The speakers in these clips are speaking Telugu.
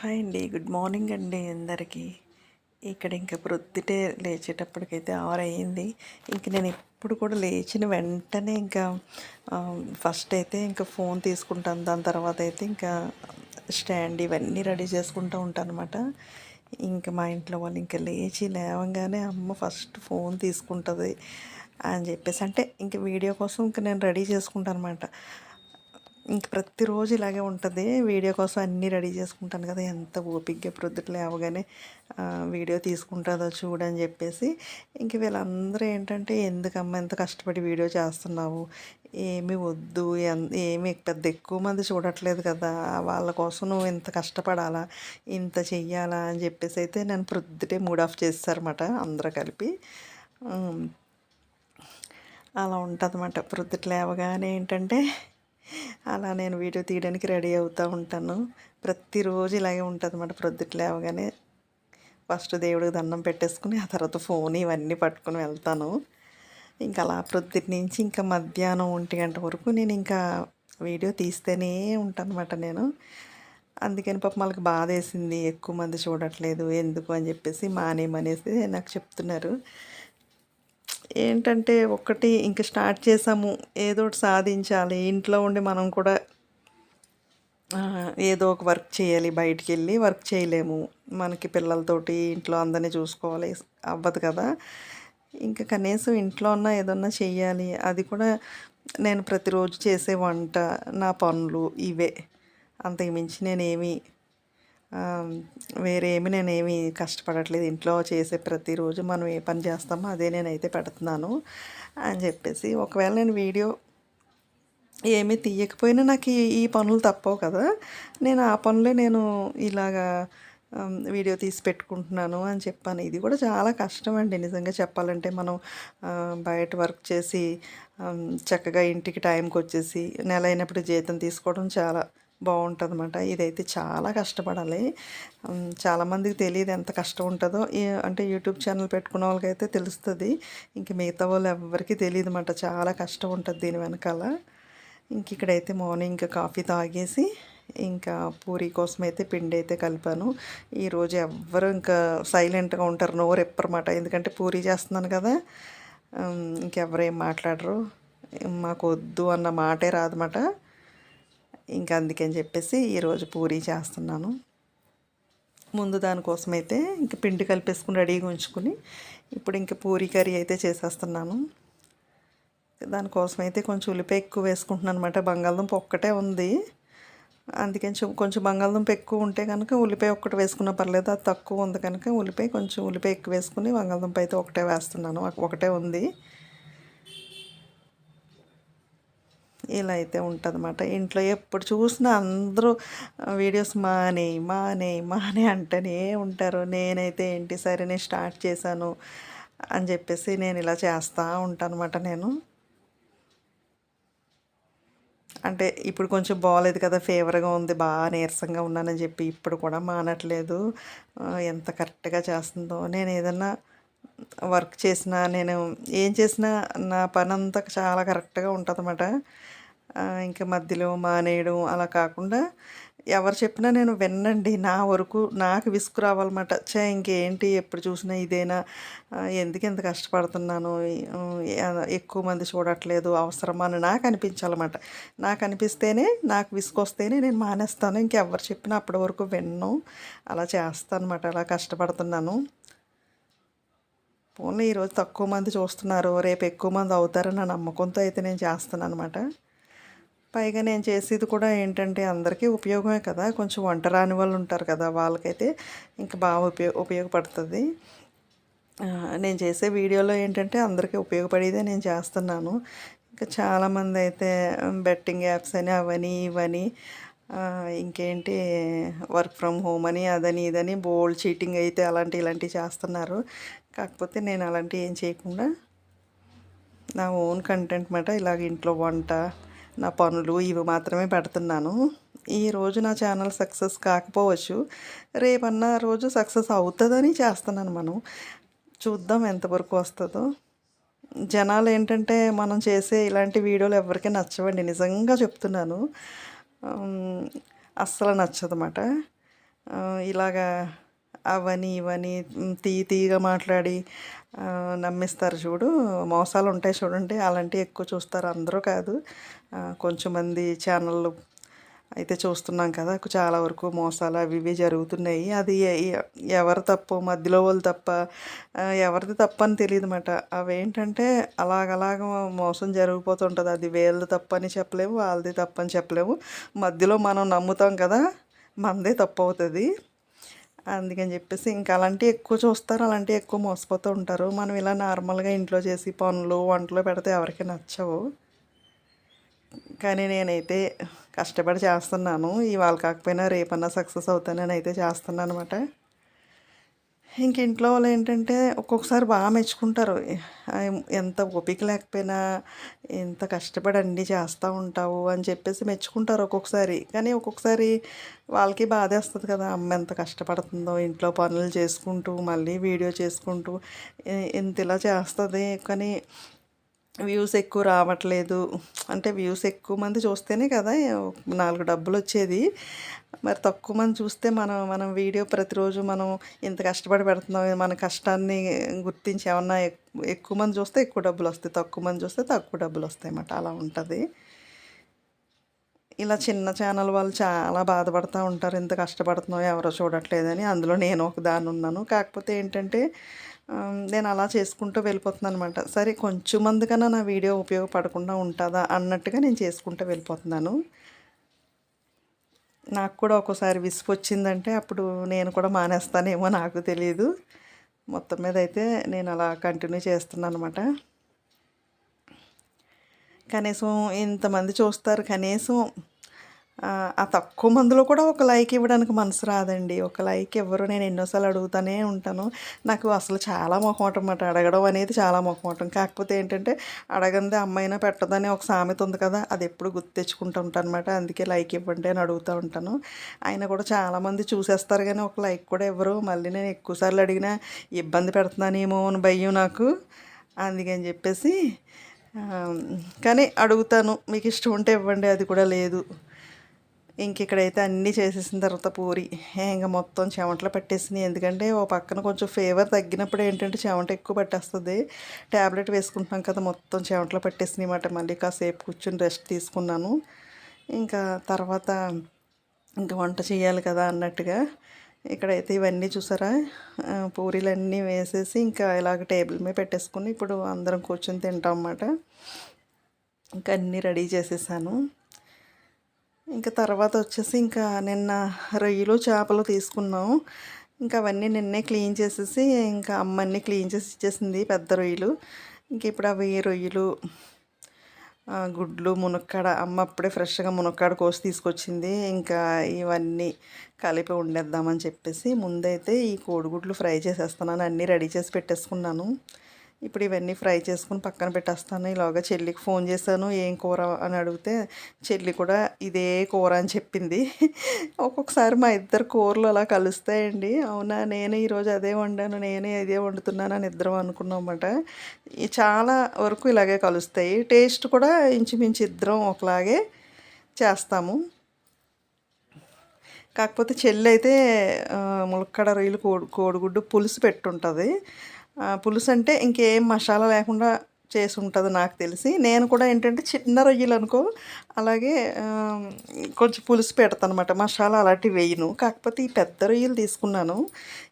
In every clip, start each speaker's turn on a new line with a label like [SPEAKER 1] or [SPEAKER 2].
[SPEAKER 1] హాయ్ అండి. గుడ్ మార్నింగ్ అండి అందరికీ. ఇక్కడ ఇంకా ప్రొద్దుటే లేచేటప్పటికైతే ఆరు అయ్యింది. ఇంక నేను ఎప్పుడు కూడా లేచిన వెంటనే ఇంకా ఫస్ట్ అయితే ఇంకా ఫోన్ తీసుకుంటాను. దాని తర్వాత అయితే ఇంకా స్టాండ్ ఇవన్నీ రెడీ చేసుకుంటూ ఉంటాను అనమాట ఇంకా మా ఇంట్లో వాళ్ళు ఇంకా లేచి లేవగానే అమ్మ ఫస్ట్ ఫోన్ తీసుకుంటుంది అని చెప్పేసి అంటే ఇంక వీడియో కోసం ఇంకా నేను రెడీ చేసుకుంటాను అనమాట ఇంక ప్రతిరోజు ఇలాగే ఉంటుంది. వీడియో కోసం అన్నీ రెడీ చేసుకుంటాను కదా. ఎంత ఓపిక్గా ప్రొద్దుట లేవగానే వీడియో తీసుకుంటుందో చూడని చెప్పేసి ఇంక వీళ్ళందరూ ఏంటంటే ఎందుకమ్మా ఎంత కష్టపడి వీడియో చేస్తున్నావు? ఏమి వద్దు. ఏమి పెద్ద ఎక్కువ మంది చూడట్లేదు కదా. వాళ్ళ కోసం నువ్వు ఇంత కష్టపడాలా? ఇంత చెయ్యాలా? అని చెప్పేసి అయితే నేను ప్రొద్దుటే మూడ్ ఆఫ్ చేస్తారన్నమాట అందరూ కలిపి. అలా ఉంటుందన్నమాట. ప్రొద్దుట లేవగానే ఏంటంటే అలా నేను వీడియో తీయడానికి రెడీ అవుతూ ఉంటాను. ప్రతిరోజు ఇలాగే ఉంటుంది అనమాట ప్రొద్దుట లేవగానే ఫస్ట్ దేవుడికి దండం పెట్టేసుకుని ఆ తర్వాత ఫోన్ ఇవన్నీ పట్టుకుని వెళ్తాను. ఇంకా అలా ప్రొద్దుటి నుంచి ఇంకా మధ్యాహ్నం ఒంటి గంట వరకు నేను ఇంకా వీడియో తీస్తేనే ఉంటాను అనమాట నేను. అందుకని పాప వాళ్ళకి బాధ వేసింది. ఎక్కువ మంది చూడట్లేదు. ఎందుకు అని చెప్పేసి మానేమనేసి నాకు చెప్తున్నారు. ఏంటంటే ఒకటి ఇంక స్టార్ట్ చేసాము. ఏదో ఒకటి సాధించాలి. ఇంట్లో ఉండి మనం కూడా ఏదో ఒక వర్క్ చేయాలి. బయటికి వెళ్ళి వర్క్ చేయలేము. మనకి పిల్లలతోటి ఇంట్లో అందరినీ చూసుకోవాలి. అవ్వదు కదా. ఇంకా కనీసం ఇంట్లో ఉన్న ఏదన్నా చేయాలి అది కూడా నేను ప్రతిరోజు చేసే వంట నా పనులు ఇవే. అంతకు మించి నేనేమి వేరే ఏమి నేనేమి కష్టపడట్లేదు. ఇంట్లో చేసే ప్రతిరోజు మనం ఏ పని చేస్తామో అదే నేనైతే పెడుతున్నాను అని చెప్పేసి. ఒకవేళ నేను వీడియో ఏమీ తీయకపోయినా నాకు ఈ ఈ పనులు తప్పవు కదా. నేను ఆ పనులే నేను ఇలాగా వీడియో తీసి పెట్టుకుంటున్నాను అని చెప్పాను. ఇది కూడా చాలా కష్టం అండి. నిజంగా చెప్పాలంటే మనం బయట వర్క్ చేసి చక్కగా ఇంటికి టైంకి వచ్చేసి నెల అయినప్పుడు జీతం తీసుకోవడం చాలా బాగుంటుంది అనమాట ఇదైతే చాలా కష్టపడాలి. చాలామందికి తెలియదు ఎంత కష్టం ఉంటుందో. అంటే యూట్యూబ్ ఛానల్ పెట్టుకున్న వాళ్ళకైతే తెలుస్తుంది. ఇంక మిగతా వాళ్ళు ఎవరికి తెలియదు అనమాట చాలా కష్టం ఉంటుంది దీని వెనకాల. ఇంక ఇక్కడైతే మార్నింగ్ కాఫీ తాగేసి ఇంకా పూరి కోసం అయితే పిండి అయితే కలిపాను. ఈరోజు ఎవ్వరు ఇంకా సైలెంట్గా ఉంటారు. నోరు ఎప్పరమాట. ఎందుకంటే పూరి చేస్తున్నాను కదా. ఇంకెవరేం ఏం మాట్లాడరు. మాకు వద్దు అన్న మాటే రాదన్నమాట. ఇంకా అందుకని చెప్పేసి ఈరోజు పూరి చేస్తున్నాను. ముందు దానికోసం అయితే ఇంక పిండి కలిపేసుకుని రెడీగా ఉంచుకుని ఇప్పుడు ఇంక పూరి కర్రీ అయితే చేసేస్తున్నాను. దానికోసం అయితే కొంచెం ఉల్లిపాయ ఎక్కువ వేసుకుంటున్నాను అనమాట బంగాళదుంప ఒక్కటే ఉంది. అందుకని కొంచెం బంగాళదుంప ఎక్కువ ఉంటే కనుక ఉల్లిపాయ ఒక్కటి వేసుకున్నా పర్లేదు అది తక్కువ ఉంది కనుక ఉల్లిపాయ కొంచెం ఉల్లిపాయ ఎక్కువ వేసుకుని బంగాళదుంప అయితే ఒకటే వేస్తున్నాను. ఒకటే ఉంది. ఇలా అయితే ఉంటుందన్నమాట. ఇంట్లో ఎప్పుడు చూసినా అందరూ వీడియోస్ మానే మానే మానే అంటూనే ఉంటారు. నేనైతే ఏంటి సరే నేను స్టార్ట్ చేశాను అని చెప్పేసి నేను ఇలా చేస్తూ ఉంటాను అనమాట నేను. అంటే ఇప్పుడు కొంచెం బాగాలేదు కదా ఫేవర్గా ఉంది బాగా నీరసంగా ఉన్నానని చెప్పి ఇప్పుడు కూడా మానట్లేదు. ఎంత కరెక్ట్గా చేస్తుందో నేను ఏదన్నా వర్క్ చేసినా నేను ఏం చేసినా నా పని అంతా చాలా కరెక్ట్గా ఉంటుంది అన్నమాట ఇంకా మధ్యలో మానేయడం అలా కాకుండా ఎవరు చెప్పినా నేను విన్నండి. నా వరకు నాకు విసుగు రావాలన్నమాట. చే ఇంకేంటి? ఎప్పుడు చూసినా ఇదేనా? ఎందుకు ఇంత కష్టపడుతున్నాను? ఎక్కువ మంది చూడట్లేదు. అవసరమా అని నాకు అనిపించాలన్నమాట. నాకు అనిపిస్తేనే నాకు విసుగు వస్తేనే నేను మానేస్తాను. ఇంకెవరు చెప్పినా అప్పటి వరకు విన్ను. అలా చేస్తాను అనమాట అలా కష్టపడుతున్నాను. పోనీ ఈరోజు తక్కువ మంది చూస్తున్నారు. రేపు ఎక్కువ మంది అవుతారన్న నమ్మకంతో అయితే నేను చేస్తున్నాను అనమాట పైగా నేను చేసేది కూడా ఏంటంటే అందరికీ ఉపయోగమే కదా. కొంచెం వంట రాని వాళ్ళు ఉంటారు కదా వాళ్ళకైతే ఇంకా బాగా ఉపయోగ ఉపయోగపడుతుంది. నేను చేసే వీడియోలో ఏంటంటే అందరికీ ఉపయోగపడేదే నేను చేస్తున్నాను. ఇంకా చాలామంది అయితే బెట్టింగ్ యాప్స్ అని అవని ఇవని ఇంకేంటి వర్క్ ఫ్రమ్ హోమ్ అని అదని ఇదని బోల్డ్ చీటింగ్ అయితే అలాంటి ఇలాంటివి చేస్తున్నారు. కాకపోతే నేను అలాంటివి ఏం చేయకుండా నా ఓన్ కంటెంట్ మాట ఇలాగ ఇంట్లో వంట నా పనులు ఇవి మాత్రమే పెడుతున్నాను. ఈ రోజు నా ఛానల్ సక్సెస్ కాకపోవచ్చు. రేపన్న రోజు సక్సెస్ అవుతుందని చేస్తున్నాను మనం. చూద్దాం ఎంతవరకు వస్తుందో. జనాలు ఏంటంటే మనం చేసే ఇలాంటి వీడియోలు ఎవరికీ నచ్చవండి. నిజంగా చెప్తున్నాను. అస్సలు నచ్చదన్నమాట ఇలాగా అవని ఇవని తీ తీగా మాట్లాడి నమ్మిస్తారు చూడు. మోసాలు ఉంటాయి చూడండి. అలాంటివి ఎక్కువ చూస్తారు అందరూ కాదు. కొంచెం మంది ఛానళ్ళు అయితే చూస్తున్నాం కదా. చాలా వరకు మోసాలు అవి ఇవి జరుగుతున్నాయి. అది ఎవరు తప్పు మధ్యలో వాళ్ళు తప్ప ఎవరిది తప్పు అని తెలియదు అన్నమాట అవేంటంటే అలాగలాగ మోసం జరిగిపోతుంటుంది. అది వీళ్ళది తప్పు అని చెప్పలేము వాళ్ళది తప్పు అని చెప్పలేము. మధ్యలో మనం నమ్ముతాం కదా మనదే తప్పు అవుతుంది. అందుకని చెప్పేసి ఇంకా అలాంటివి ఎక్కువ చూస్తారు అలాంటివి ఎక్కువ మోసపోతూ ఉంటారు. మనం ఇలా నార్మల్గా ఇంట్లో చేసి పనులు వంటలు పెడితే ఎవరికి నచ్చవు. కానీ నేనైతే కష్టపడి చేస్తున్నాను. ఇవాళ కాకపోయినా రేపన్నా సక్సెస్ అవుతానని అయితే చేస్తున్నాను అనమాట ఇంక ఇంట్లో వాళ్ళు ఏంటంటే ఒక్కొక్కసారి బాగా మెచ్చుకుంటారు. ఎంత ఓపిక లేకపోయినా ఎంత కష్టపడి అన్నీ చేస్తూ ఉంటావు అని చెప్పేసి మెచ్చుకుంటారు ఒక్కొక్కసారి. కానీ ఒక్కొక్కసారి వాళ్ళకి బాధేస్తుంది కదా అమ్మ ఎంత కష్టపడుతుందో ఇంట్లో పనులు చేసుకుంటూ మళ్ళీ వీడియో చేసుకుంటూ ఎ- ఎంత ఇలా చేస్తుంది. కానీ వ్యూస్ ఎక్కువ రావట్లేదు. అంటే వ్యూస్ ఎక్కువ మంది చూస్తేనే కదా నాలుగు డబ్బులు వచ్చేది. మరి తక్కువ మంది చూస్తే మనం మనం వీడియో ప్రతిరోజు మనం ఇంత కష్టపడి పెడుతున్నాం మన కష్టాన్ని గుర్తించి ఏమన్నా ఎక్- ఎక్కువ మంది చూస్తే ఎక్కువ డబ్బులు వస్తాయి తక్కువ మంది చూస్తే తక్కువ డబ్బులు వస్తాయి అన్నమాట. అలా ఉంటుంది. ఇలా చిన్న ఛానల్ వాళ్ళు చాలా బాధపడుతూ ఉంటారు. ఇంత కష్టపడుతున్నావు ఎవరో చూడట్లేదని. అందులో నేను ఒక దాన్ని ఉన్నాను. కాకపోతే ఏంటంటే నేను అలా చేసుకుంటూ వెళ్ళిపోతున్నాను అనమాట సరే కొంచెం మంది నా వీడియో ఉపయోగపడకుండా ఉంటుందా అన్నట్టుగా నేను చేసుకుంటూ వెళ్ళిపోతున్నాను. నాకు కూడా ఒక్కోసారి విసుగు వచ్చిందంటే అప్పుడు నేను కూడా మానేస్తానేమో నాకు తెలియదు మొత్తం మీద అయితే నేను అలా కంటిన్యూ చేస్తున్నాను అనమాట కనీసం ఇంతమంది చూస్తారు కనీసం ఆ, తక్కువ మందిలో కూడా ఒక లైక్ ఇవ్వడానికి మనసు రాదండి. ఒక లైక్ ఇవ్వరు నేను ఎన్నోసార్లు అడుగుతూనే ఉంటాను. నాకు అసలు చాలా మొహమాటం అన్నమాట. అడగడం అనేది చాలా మొహమాటం కాకపోతే ఏంటంటే అడగంది అమ్మాయినా పెట్టదని ఒక సామెత ఉంది కదా అది ఎప్పుడు గుర్తు తెచ్చుకుంటూ ఉంటాను అనమాట అందుకే లైక్ ఇవ్వండి అని అడుగుతూ ఉంటాను. ఆయన కూడా చాలామంది చూసేస్తారు కానీ ఒక లైక్ కూడా ఇవ్వరు. మళ్ళీ నేను ఎక్కువసార్లు అడిగినా ఇబ్బంది పెడుతున్నానేమో అని భయం నాకు. అందుకని చెప్పేసి కానీ అడుగుతాను. మీకు ఇష్టం ఉంటే ఇవ్వండి అది కూడా లేదు. ఇంక ఇక్కడైతే అన్నీ చేసేసిన తర్వాత పూరి. ఇంకా మొత్తం చెమటలు పట్టేసినాయి. ఎందుకంటే ఓ పక్కన కొంచెం ఫీవర్ తగ్గినప్పుడు ఏంటంటే చెమట ఎక్కువ పట్టేస్తుంది. ట్యాబ్లెట్ వేసుకుంటున్నాం కదా మొత్తం చెమటలు పట్టేసినాయి అన్నమాట. మళ్ళీ కాసేపు కూర్చొని రెస్ట్ తీసుకున్నాను. ఇంకా తర్వాత ఇంకా వంట చేయాలి కదా అన్నట్టుగా ఇక్కడైతే ఇవన్నీ చూసారా? పూరీలన్నీ వేసేసి ఇంకా ఇలాగ టేబుల్ మీద పెట్టేసుకుని ఇప్పుడు అందరం కూర్చొని తింటాం అన్నమాట. ఇంకా అన్నీ రెడీ చేసేసాను. ఇంకా తర్వాత వచ్చేసి ఇంకా నిన్న రొయ్యలు చేపలు తీసుకున్నాం. ఇంకా అవన్నీ నిన్నే క్లీన్ చేసేసి ఇంకా అమ్మ క్లీన్ చేసి ఇచ్చేసింది పెద్ద రొయ్యలు. ఇంక ఇప్పుడు అవి రొయ్యలు గుడ్లు మునక్కాడ అమ్మ అప్పుడే ఫ్రెష్గా మునక్కాడ కోసి తీసుకొచ్చింది. ఇంకా ఇవన్నీ కలిపి వండేద్దామని చెప్పేసి ముందైతే ఈ కోడిగుడ్లు ఫ్రై చేసేస్తున్నాను అన్నీ రెడీ చేసి పెట్టేసుకున్నాను. ఇప్పుడు ఇవన్నీ ఫ్రై చేసుకుని పక్కన పెట్టేస్తాను. ఇలాగా చెల్లికి ఫోన్ చేశాను ఏం కూర? అని అడిగితే చెల్లి కూడా ఇదే కూర అని చెప్పింది. ఒక్కొక్కసారి మా ఇద్దరు కూరలు అలా కలుస్తాయండి. అవునా నేను ఈరోజు అదే వండాను నేనే ఇదే వండుతున్నాను అని ఇద్దరం అనుకున్నాం చాలా వరకు ఇలాగే కలుస్తాయి. టేస్ట్ కూడా ఇంచుమించు ఇద్దరం ఒకలాగే చేస్తాము. కాకపోతే చెల్లి అయితే ములక్కడ రొయ్యలు కోడి కోడిగుడ్డు పులుసు పెట్టుంటుంది. పులుసు అంటే ఇంకేం మసాలా లేకుండా చేసి ఉంటుంది నాకు తెలిసి. నేను కూడా ఏంటంటే చిన్న రొయ్యలు అనుకో అలాగే కొంచెం పులుసు పెడతాను అనమాట మసాలా అలాంటివి వేయను. కాకపోతే ఈ పెద్ద రొయ్యలు తీసుకున్నాను.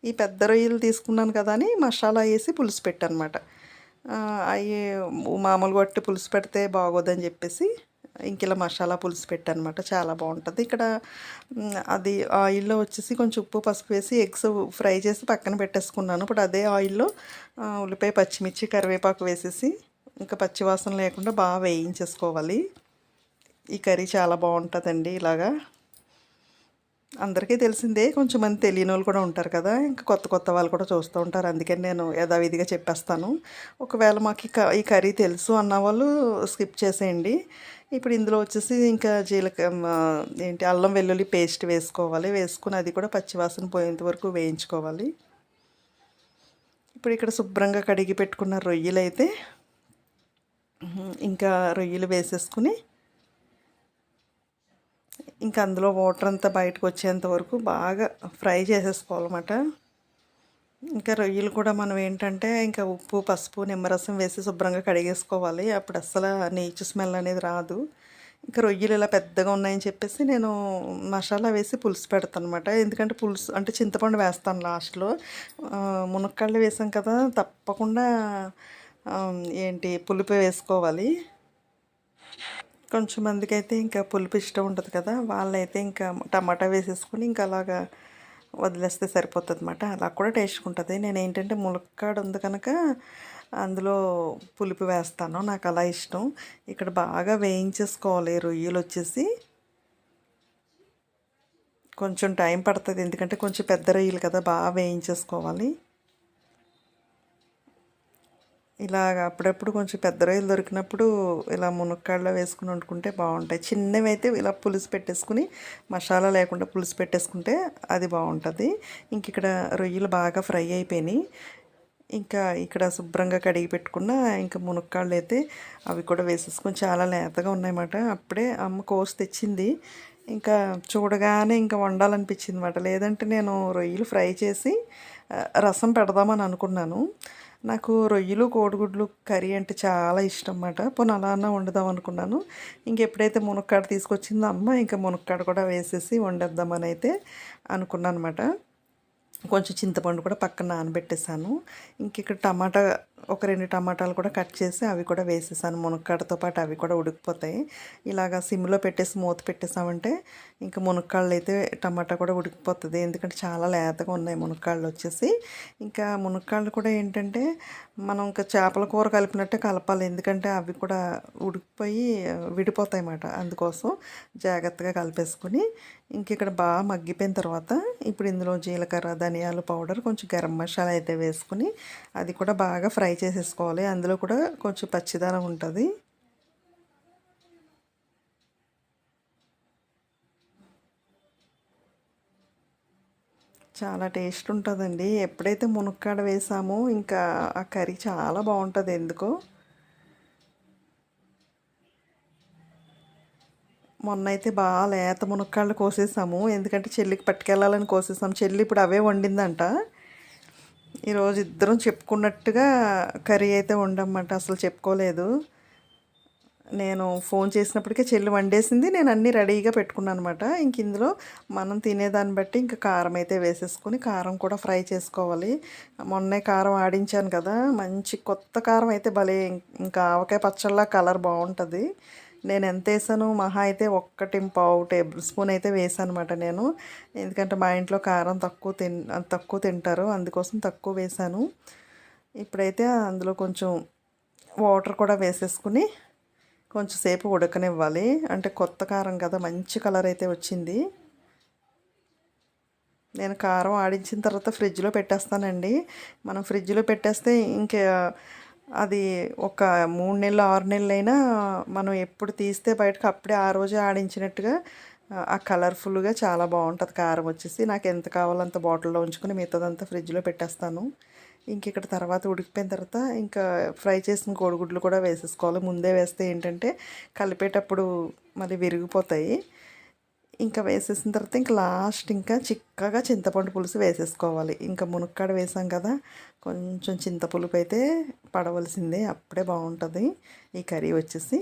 [SPEAKER 1] ఈ పెద్ద రొయ్యలు తీసుకున్నాను కదా అని మసాలా వేసి పులుసు పెట్టానమాట. అవి మామూలుగా వట్టి పులుసు పెడితే బాగోదని చెప్పేసి ఇంక ఇలా మసాలా పులుసు పెట్టనమాట చాలా బాగుంటుంది. ఇక్కడ అది ఆయిల్లో వచ్చేసి కొంచెం ఉప్పు పసుపు వేసి ఎగ్స్ ఫ్రై చేసి పక్కన పెట్టేసుకున్నాను. ఇప్పుడు అదే ఆయిల్లో ఉల్లిపాయ పచ్చిమిర్చి కరివేపాకు వేసేసి ఇంకా పచ్చివాసన లేకుండా బాగా వేయించేసుకోవాలి. ఈ కర్రీ చాలా బాగుంటుందండి ఇలాగా. అందరికీ తెలిసిందే కొంచెం మంది తెలియని వాళ్ళు కూడా ఉంటారు కదా ఇంకా కొత్త కొత్త వాళ్ళు కూడా చూస్తూ ఉంటారు. అందుకని నేను యథావిధిగా చెప్పేస్తాను. ఒకవేళ మాకు ఈ క- ఈ కర్రీ తెలుసు అన్న వాళ్ళు స్కిప్ చేసేయండి. ఇప్పుడు ఇందులో వచ్చేసి ఇంకా జీలక ఏంటి అల్లం వెల్లుల్లి పేస్ట్ వేసుకోవాలి. వేసుకుని అది కూడా పచ్చివాసన పోయేంత వరకు వేయించుకోవాలి. ఇప్పుడు ఇక్కడ శుభ్రంగా కడిగి పెట్టుకున్న రొయ్యలు అయితే ఇంకా రొయ్యలు వేసేసుకుని ఇంకా అందులో వాటర్ అంతా బయటకు వచ్చేంత వరకు బాగా ఫ్రై చేసేసుకోవాలన్నమాట. ఇంకా రొయ్యలు కూడా మనం ఏంటంటే ఇంకా ఉప్పు పసుపు నిమ్మరసం వేసి శుభ్రంగా కడిగేసుకోవాలి. అప్పుడు అస్సలు నీచు స్మెల్ అనేది రాదు. ఇంకా రొయ్యలు ఇలా పెద్దగా ఉన్నాయని చెప్పేసి నేను మసాలా వేసి పులుసు పెడతాను అనమాట ఎందుకంటే పులుసు అంటే చింతపండు వేస్తాను లాస్ట్లో మునక్కాళ్ళు వేసాం కదా తప్పకుండా ఏంటి పులుపు వేసుకోవాలి. కొంచెం మందికి అయితే ఇంకా పులుపు ఇష్టం ఉంటుంది కదా వాళ్ళైతే ఇంకా టమాటా వేసేసుకుని ఇంకా అలాగా వదిలేస్తే సరిపోతుంది అనమాట అలా కూడా టేస్ట్ ఉంటుంది. నేను ఏంటంటే ములక్కాడ ఉంది కనుక అందులో పులుపు వేస్తాను. నాకు అలా ఇష్టం. ఇక్కడ బాగా వేయించేసుకోవాలి. రొయ్యలు వచ్చేసి కొంచెం టైం పడుతుంది. ఎందుకంటే కొంచెం పెద్ద రొయ్యలు కదా బాగా వేయించేసుకోవాలి. ఇలాగ అప్పుడప్పుడు కొంచెం పెద్ద రొయ్యలు దొరికినప్పుడు ఇలా మునక్కాడలో వేసుకుని వండుకుంటే బాగుంటాయి. చిన్నవి అయితే ఇలా పులుసు పెట్టేసుకుని మసాలా లేకుండా పులుసు పెట్టేసుకుంటే అది బాగుంటుంది. ఇంక ఇక్కడ రొయ్యలు బాగా ఫ్రై అయిపోయినాయి. ఇంకా ఇక్కడ శుభ్రంగా కడిగి పెట్టుకున్న ఇంకా మునక్కాళ్ళు అయితే అవి కూడా వేసేసుకొని చాలా లేతగా ఉన్నాయన్నమాట. అప్పుడే అమ్మ కోసి తెచ్చింది. ఇంకా చూడగానే ఇంకా వండాలనిపించింది అనమాట లేదంటే నేను రొయ్యలు ఫ్రై చేసి రసం పెడదామని అనుకున్నాను. నాకు రొయ్యలు కోడిగుడ్లు కర్రీ అంటే చాలా ఇష్టం అన్నమాట పోనీ అలా అన్న వండుదాం అనుకున్నాను. ఇంకెప్పుడైతే మునక్కాడ తీసుకొచ్చిందో అమ్మ ఇంకా మునక్కాడ కూడా వేసేసి వండేద్దామని అయితే అనుకున్నాను అనమాట కొంచెం చింతపండు కూడా పక్కన నానబెట్టేసాను ఇంక ఇక్కడ టమాటా ఒక రెండు టమాటాలు కూడా కట్ చేసి అవి కూడా వేసేసాను. మునక్కాడతో పాటు అవి కూడా ఉడికిపోతాయి. ఇలాగ సిమ్లో పెట్టేసి మూత పెట్టేసామంటే ఇంకా మునక్కాళ్ళు అయితే టమాటా కూడా ఉడికిపోతుంది. ఎందుకంటే చాలా లేతగా ఉన్నాయి మునక్కాళ్ళు వచ్చేసి. ఇంకా మునక్కాళ్ళు కూడా ఏంటంటే మనం ఇంకా చేపల కూర కలిపినట్టే కలపాలి. ఎందుకంటే అవి కూడా ఉడికిపోయి విడిపోతాయి అన్నమాట. అందుకోసం జాగ్రత్తగా కలిపేసుకొని ఇంక ఇక్కడ బాగా మగ్గిపోయిన తర్వాత ఇప్పుడు ఇందులో జీలకర్ర ధనియాలు పౌడర్ కొంచెం గరం మసాలా అయితే వేసుకుని అది కూడా బాగా ఫ్రై ఫ్రై చేసేసుకోవాలి. అందులో కూడా కొంచెం పచ్చిదనం ఉంటుంది. చాలా టేస్ట్ ఉంటుందండి. ఎప్పుడైతే మునక్కాడ వేసామో ఇంకా ఆ కర్రీ చాలా బాగుంటుంది ఎందుకో. మొన్న అయితే బాగా లేత మునక్కాళ్ళు కోసేసాము. ఎందుకంటే చెల్లికి పట్టుకెళ్ళాలని కోసేసాము చెల్లి ఇప్పుడు అవే వండిందంట. ఈరోజు ఇద్దరం చెప్పుకున్నట్టుగా కర్రీ అయితే వండమంట అసలు చెప్పుకోలేదు. నేను ఫోన్ చేసినప్పటికే చెల్లి వండేసింది. నేను అన్నీ రెడీగా పెట్టుకున్నాను అనమాట ఇంక ఇందులో మనం తినేదాన్ని బట్టి ఇంకా కారం అయితే వేసేసుకొని కారం కూడా ఫ్రై చేసుకోవాలి. మొన్నే కారం ఆడించాను కదా. మంచి కొత్త కారం అయితే భలే. ఇంకా ఆవకాయ పచ్చళ్ళ కలర్ బాగుంటుంది. నేను ఎంత వేసాను మహా అయితే ఒక్కటి పావు టేబుల్ స్పూన్ అయితే వేసాను అనమాట నేను. ఎందుకంటే మా ఇంట్లో కారం తక్కువ తిన్ తక్కువ తింటారు అందుకోసం తక్కువ వేసాను. ఇప్పుడైతే అందులో కొంచెం వాటర్ కూడా వేసేసుకుని కొంచెం సేపు ఉడకనివ్వాలి. అంటే కొత్త కారం కదా మంచి కలర్ అయితే వచ్చింది. నేను కారం ఆడించిన తర్వాత ఫ్రిడ్జ్లో పెట్టేస్తానండి. మనం ఫ్రిడ్జ్లో పెట్టేస్తే ఇంకా అది ఒక మూడు నెలలు ఆరు నెలలైనా మనం ఎప్పుడు తీస్తే బయటకు అప్పుడే ఆ రోజే ఆడించినట్టుగా ఆ కలర్ఫుల్గా చాలా బాగుంటుంది. కారం వచ్చేసి నాకు ఎంత కావాలో అంత బాటిల్లో ఉంచుకొని మిగతాదంతా ఫ్రిడ్జ్లో పెట్టేస్తాను. ఇంక ఇక్కడ తర్వాత ఉడికిపోయిన తర్వాత ఇంకా ఫ్రై చేసిన కోడిగుడ్లు కూడా వేసేసుకోవాలి. ముందే వేస్తే ఏంటంటే కలిపేటప్పుడు మళ్ళీ విరిగిపోతాయి. ఇంకా వేసేసిన తర్వాత ఇంకా లాస్ట్ ఇంకా చిక్కగా చింతపండు పులుసు వేసేసుకోవాలి. ఇంకా మునక్కాడ వేసాం కదా కొంచెం చింతపులుపు అయితే పడవలసిందే అప్పుడే బాగుంటుంది. ఈ కర్రీ వచ్చేసి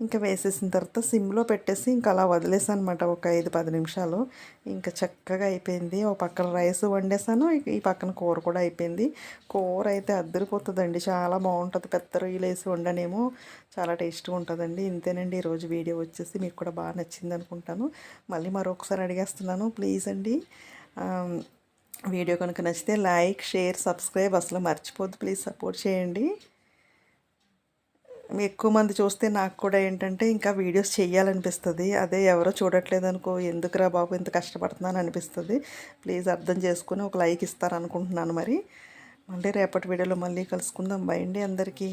[SPEAKER 1] ఇంకా వేసేసిన తర్వాత సిమ్లో పెట్టేసి ఇంకా అలా వదిలేసాను అనమాట ఒక ఐదు పది నిమిషాలు. ఇంకా చక్కగా అయిపోయింది. ఒక పక్కన రైస్ వండేసాను. ఈ పక్కన కూర కూడా అయిపోయింది. కూర అయితే అద్దరిపోతుందండి. చాలా బాగుంటుంది. పెద్ద రొయ్యలు వేసి వండనేమో చాలా టేస్ట్గా ఉంటుందండి. ఇంతేనండి. ఈరోజు వీడియో వచ్చేసి మీకు కూడా బాగా నచ్చింది అనుకుంటాను. మళ్ళీ మరొకసారి అడిగేస్తున్నాను. ప్లీజ్ అండి. వీడియో కనుక నచ్చితే లైక్ షేర్ సబ్స్క్రైబ్ అసలు మర్చిపోద్దు ప్లీజ్ సపోర్ట్ చేయండి. ఎక్కువ మంది చూస్తే నాకు కూడా ఏంటంటే ఇంకా వీడియోస్ చేయాలనిపిస్తుంది అదే ఎవరో చూడట్లేదు అనుకో ఎందుకురా బాబు ఇంత కష్టపడుతున్నాను అనిపిస్తుంది. ప్లీజ్ అర్థం చేసుకుని ఒక లైక్ ఇస్తారనుకుంటున్నాను మరి. మళ్ళీ రేపటి వీడియోలో మళ్ళీ కలుసుకుందాం. బయండి అందరికీ.